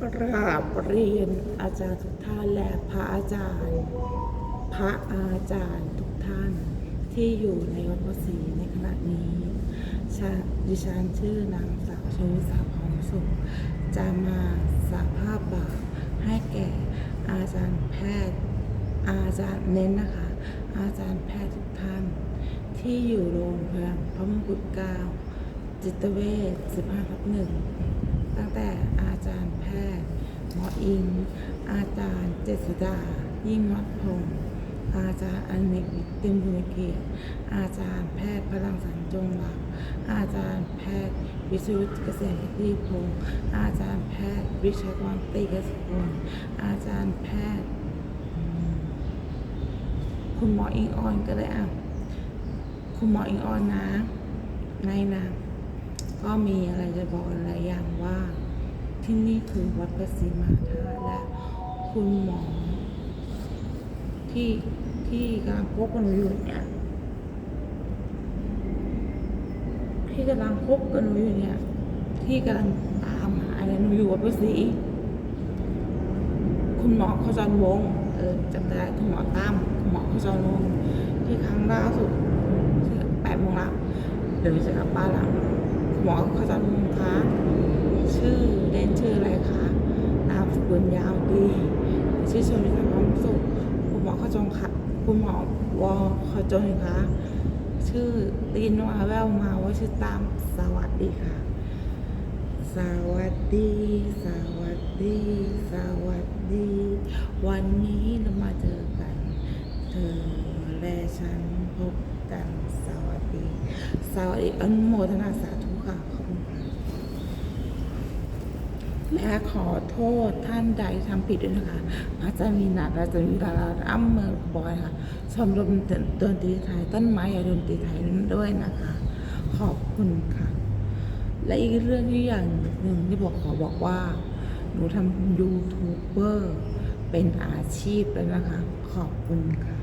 กราบเรียนอาจารย์ทุกท่านและพระอาจารย์ พระอาจารย์ทุกท่านที่อยู่ในวัดพระศรีในขณะนี้ดิฉันชื่อนางสาวชวิสาพรสุข จะมาสาภาพบาปให้แก่อาจารย์แพทย์ อาจารย์เน้นนะคะ อาจารย์แพทย์ทุกท่าน ที่อยู่โรงพยาบาลพระมงกุฎเกล้าจิตเวช15ทับหนึ่งตั้งแต่อาจารย์แพทย์ หมออิงอาจารย์เจษดา ยิ่งวัดพงศ์อาจารย์อเนกเต็มบุญเกียรติอาจารย์แพทย์พลังสันจงหลัก อาจารย์แพทย์วิสุทธิ์เกษมพักดีพงศ์อาจารย์แพทย์วิชัยกรตีเกษพลอาจารย์แพทย์ คุณหมออิงออนก็เลยอะ คุณหมออิงออนนะ ในนะ ก็มีอะไรจะบอกหลายอย่างว่า ที่นี่คือวัดพระศรีมาธาตุและคุณหมอที่ที่กำลังพบกันอยู่เนี่ยที่กำลังพบกันอยู่เนี่ยที่กำลังตามหาอะไรหนูอยู่วัดพระศรีคุณหมอขจรวงเออจำได้คุณหมอตั้มคุณหมอขจรวงที่ครั้งล่าสุดแปดโมงละเดี๋ยวจะกลับบ้านล้วคุณหมอขจรวงศ์คะชื่อเล่นชื่ออะไรคะนามสกุลยาวดี ชื่อชมิตาพร้อมสุขคุณหมอขจรค่ะคุณหมอวอขจรคะชื่อได้ยินว่าแววมาว่าชื่อตามสวัสดีค่ะ สวัสดี สวัสดี สวัสดี วันนี้เรามาเจอกัน เธอและฉันพบกันสวัสดี สวัสดีอนุโมทนาสาธุค่ะขอบคุณค่ะ และขอโทษท่านใดทำผิดด้วยนะคะ อาจารย์มีนาอาจารย์มีดาราอ้ำเมอร์บอยค่ะชมรมดนตรีไทยต้นไม้ใหญ่ดนตรีไทยด้วยนะคะ ขอบคุณค่ะ และอีกเรื่องที่อย่างหนึ่งที่บอกขอบอกว่า หนูทำยูทูบเบอร์เป็นอาชีพแล้วนะคะ ขอบคุณค่ะ